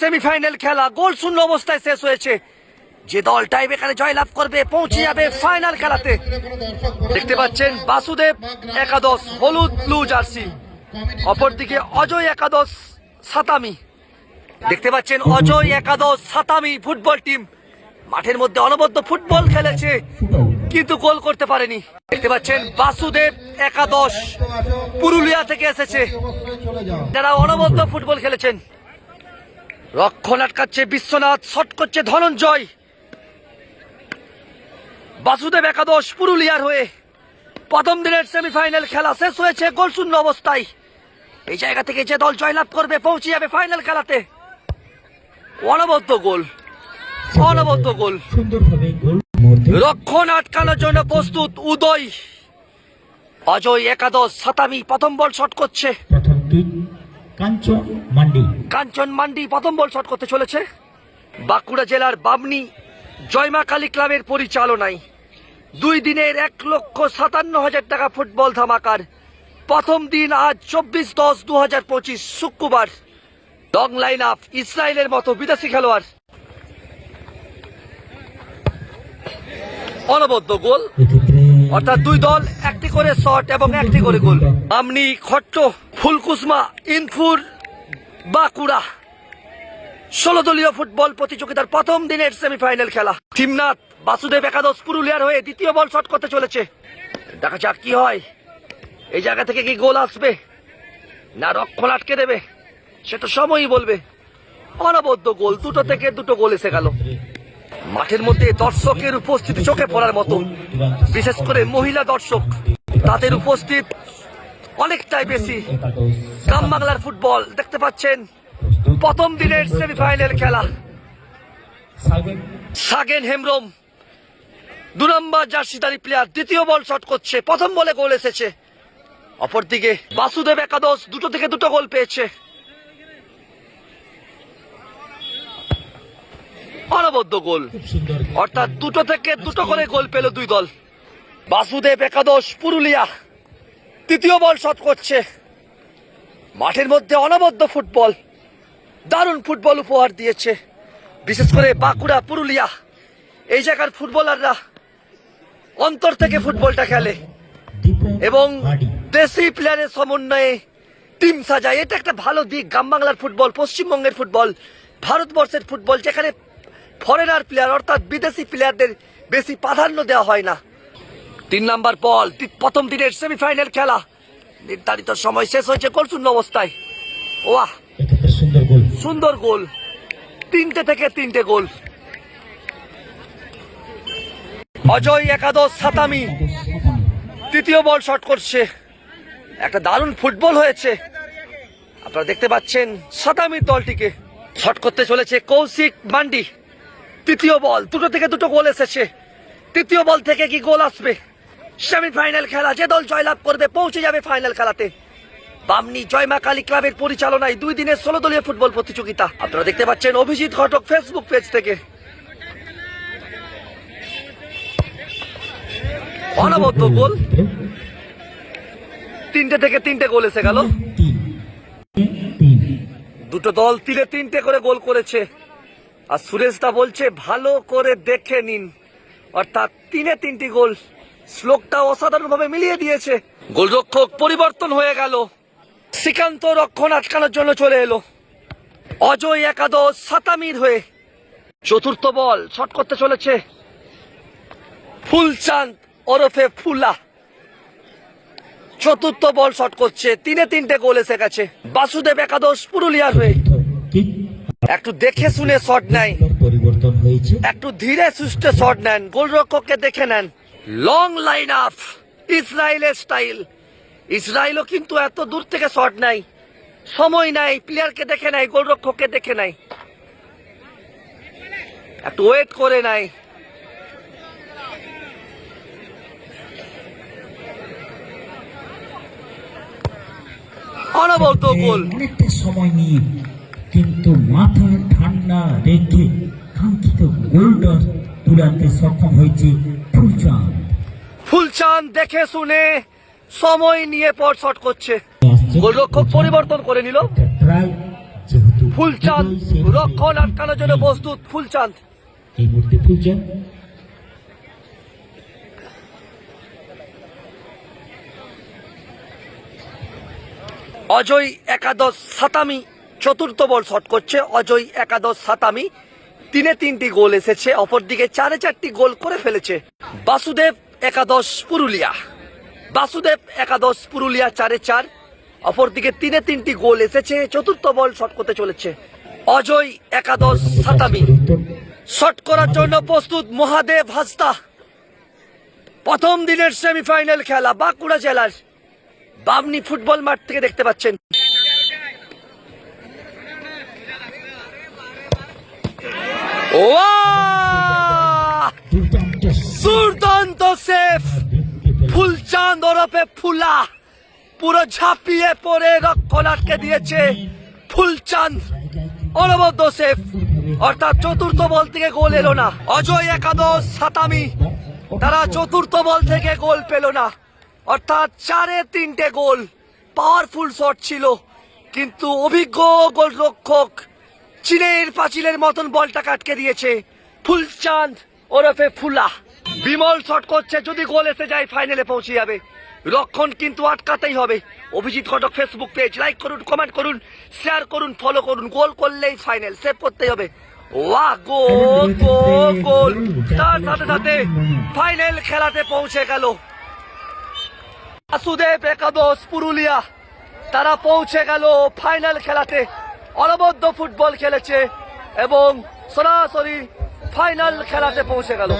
Semifinal খেলা গোল শূন্য অবস্থায় শেষ হয়েছে। যে দল টাইম এখানে জয়লাভ করবে, পৌঁছে যাবে ফাইনাল খেলাতে। দেখতে পাচ্ছেন বাসুদেব একাদশ, হলুদ ব্লু জার্সি অপরদিকে অজয় একাদশ, সাতামি। দেখতে পাচ্ছেন অজয় একাদশ, সাতামি ফুটবল টিম মাঠের মধ্যে অনবদ্য ফুটবল খেলেছে, কিন্তু গোল করতে পারেনি। দেখতে পাচ্ছেন বাসুদেব একাদশ, পুরুলিয়া থেকে এসেছে। যারা অনবদ্য ফুটবল খেলেছেন। রক্ষণ আটকাচ্ছে বিশ্বনাথ শট করছে ধনঞ্জয়। বাসুদেব একাদশ পুরুলিয়ার হয়ে প্রথম দিনের সেমিফাইনাল খেলা শেষ হয়েছে গোলশূন্য অবস্থায়। এই জায়গা থেকে যে দল জয়লাভ করবে, পৌঁছে যাবে ফাইনাল খেলাতে। অনবদ্য গোল অনবদ্য গোল। রক্ষণ আটকানোর জন্য প্রস্তুত উদয়। অজয় একাদশ, সাতামি প্রথম বল শট করছে। কাঞ্চন মান্ডি। কাঞ্চন মান্ডি প্রথম বল শট করতে চলেছে। বাঁকুড়া জেলার বামনি জয়মা কালী ক্লাবের পরিচালনায়। দুই দিনের এক লক্ষ সাতান্ন হাজার টাকা ফুটবল ধামাকার। প্রথম দিন আজ চব্বিশ দশ দু হাজার পঁচিশ শুক্রবার। লং লাইন আপ ইসরায়েলের মতো বিদেশি খেলোয়াড়। অনবদ্য গোল। অর্থাৎ দুই দল একটি করে শট এবং একটি করে গোল। আমনি খট্ট ফুলকুসমা, ইনফুর, বাঁকুড়া। ষোলো দলীয় ফুটবল প্রতিযোগিতার প্রথম দিনের সেমিফাইনাল খেলা। থিমনাথ বাসুদেব একাদশ পুরুলিয়ার হয়ে দ্বিতীয় বল শট করতে চলেছে। দেখা যাক কি হয়। এই জায়গা থেকে কি গোল আসবে? না রক্ষণ আটকে দেবে? সে তো সময়ই বলবে। অনবদ্য গোল, দুটো থেকে দুটো গোল এসে গেল। মাঠের মধ্যে দর্শকের উপস্থিতি চোখে পড়ার মতো বিশেষ করে মহিলা দর্শক, তাদের উপস্থিত অনেকটাই বেশি। গ্রাম বাংলার ফুটবল দেখতে পাচ্ছেন? প্রথম দিনের সেমিফাইনাল খেলা। সাগেন। সাগেন হেমব্রম দু নম্বর জার্সিদারি প্লেয়ার দ্বিতীয় বল শট করছে প্রথম বলে গোল এসেছে। অপরদিকে বাসুদেব একাদশ দুটো থেকে দুটো গোল পেয়েছে। অনবদ্য গোল অর্থাৎ দুটো থেকে দুটো করে গোল পেল দুই দল। বাসুদেব একাদশ পুরুলিয়া। তৃতীয় বল শট করছে। মাঠের মধ্যে অনবদ্য ফুটবল। দারুণ ফুটবল উপহার দিয়েছে। বিশেষ করে বাঁকুড়া, পুরুলিয়া। এই জায়গার ফুটবলাররা অন্তর থেকে ফুটবলটা খেলে। এবং দেশি প্লেয়ারের সমন্বয়ে টিম সাজায়। এটা একটা ভালো দিক। গ্রাম বাংলার ফুটবল, পশ্চিমবঙ্গের ফুটবল, ভারতবর্ষের ফুটবল, যেখানে ফরেনার প্লেয়ার অর্থাৎ বিদেশি প্লেয়ারদের বেশি প্রাধান্য দেওয়া হয় না। তিন নাম্বার বল প্রথম দিনের সেমিফাইনাল খেলা। নির্ধারিত সময় শেষ হয়েছে গোল শূন্য অবস্থায়। ওয়াহ সুন্দর গোল। সুন্দর গোল। তিনটে থেকে তিনটে গোল। অজয় একাদশ সাতামি। তৃতীয় বল শট করছে। একটা দারুণ ফুটবল হয়েছে। আপনারা দেখতে পাচ্ছেন সাতামির দলটিকে। শট করতে চলেছে কৌশিক মান্ডি। তৃতীয় বল দুটো থেকে দুটো গোল এসেছে। তৃতীয় বল থেকে কি গোল আসবে? সেমিফাইনাল খেলা যে দল জয়লাভ করবে, পৌঁছে যাবে ফাইনাল খেলাতে। বামনি জয়মা কালী ক্লাবের পরিচালনায় দুই দিনের ষোলো দলীয় ফুটবল প্রতিযোগিতা। আপনারা দেখতে পাচ্ছেন অভিজিৎ ঘটক ফেসবুক পেজ থেকে। অনবদ্য গোল। তিনটে থেকে তিনটে গোল এসে গেল। দুটো দল তিনে তিনটে করে গোল করেছে। আর সুরেশ দা বলছে, ভালো করে দেখে নিন। অর্থাৎ তিনে তিনটি গোল। শ্লোকটা অসাধারণভাবে মিলিয়ে দিয়েছে। গোলরক্ষক পরিবর্তন হয়ে গেল। শ্রীকান্ত রক্ষণ আটকানোর জন্য চলে এলো। অজয় একাদশ সাতামির হয়ে চতুর্থ বল শট করতে চলেছে। ফুলচাঁদ ওরফে ফুলা। চতুর্থ বল শট করছে। তিনে তিনটে গোল এসে গেছে। বাসুদেব একাদশ পুরুলিয়ার হয়ে। একটু দেখে শুনে শট নেয় পরিবর্তন হয়েছে। একটু ধীরে সুস্থে শট নেন। গোলরক্ষককে দেখে নেন। লং লাইন আপ ইসরায়েলের স্টাইল ইসরায়েলও কিন্তু এত দূর থেকে শট নাই। সময় নাই প্লেয়ারকে দেখে নাই গোলরক্ষককে দেখে নাই। একটু ওয়েট করে নাই। অনবদ্য গোল। অনেকটা সময় নিয়ে কিন্তু মাথা ঠান্ডা রেখে কাঙ্ক্ষিত গোলটা তুলে আনতে সক্ষম হয়েছে ফুলচাঁদ। ফুলচাঁদ দেখে শুনে সময় নিয়ে পর শট করছে। গোলরক্ষক পরিবর্তন করে নিল। ফুলচাঁদ রক্ষণ আটকানোর জন্য প্রস্তুত ফুলচাঁদ। এই মুহূর্তে ফুলচাঁদ। অজয় একাদশ সাতামি চতুর্থ বল শট করছে। অজয় একাদশ সাতামি তিনে তিনটি গোল এসেছে, অপরদিকে চারে চারটি গোল করে ফেলেছে বাসুদেব একাদশ পুরুলিয়া। বাসুদেব একাদশ পুরুলিয়া চারে চার, অপরদিকে তিনে তিনটি গোল এসেছে, চতুর্থ বল শট করতে চলেছে অজয় একাদশ সাতামি। শট করার জন্য প্রস্তুত মহাদেব হাসদা প্রথম দিনের সেমিফাইনাল খেলা বাঁকুড়া জেলার বামনি ফুটবল মাঠ থেকে দেখতে পাচ্ছেন। দুর্দান্ত সেফ! ফুলচাঁদ ওরফে ফুলা! পুরো ঝাঁপিয়ে পড়ে রক্ষণ আটকে দিয়েছে ফুলচাঁদ। অনবদ্য সেফ! অর্থাৎ চতুর্থ বল থেকে গোল এলো না। অজয় একাদশ, সাতামি। তারা চতুর্থ বল থেকে গোল পেল না। অর্থাৎ চারে তিনটে গোল। পাওয়ারফুল শট ছিল। কিন্তু অভিজ্ঞ গোলরক্ষক চীনের পাঁচিলের মতন বলটা কাটকে দিয়েছে। ফুলচাঁদ ওরফে ফুলা। বিমল শট করছে, যদি গোল এসে যায়, ফাইনালে পৌঁছে যাবে। রক্ষণ কিন্তু আটকাতেই হবে। Abhijit Ghatak Facebook page like করুন কমেন্ট করুন শেয়ার করুন ফলো করুন। গোল করলেই ফাইনাল সেভ করতেই হবে। ওয়া গোল গোল গোল। তার সাথে সাথে ফাইনাল খেলাতে পৌঁছে গেল। বাসুদেব একাদশ, পুরুলিয়া। তারা পৌঁছে গেল ফাইনাল খেলাতে। অনবদ্য ফুটবল খেলেছে এবং সরাসরি ফাইনাল খেলাতে পৌঁছে গেল।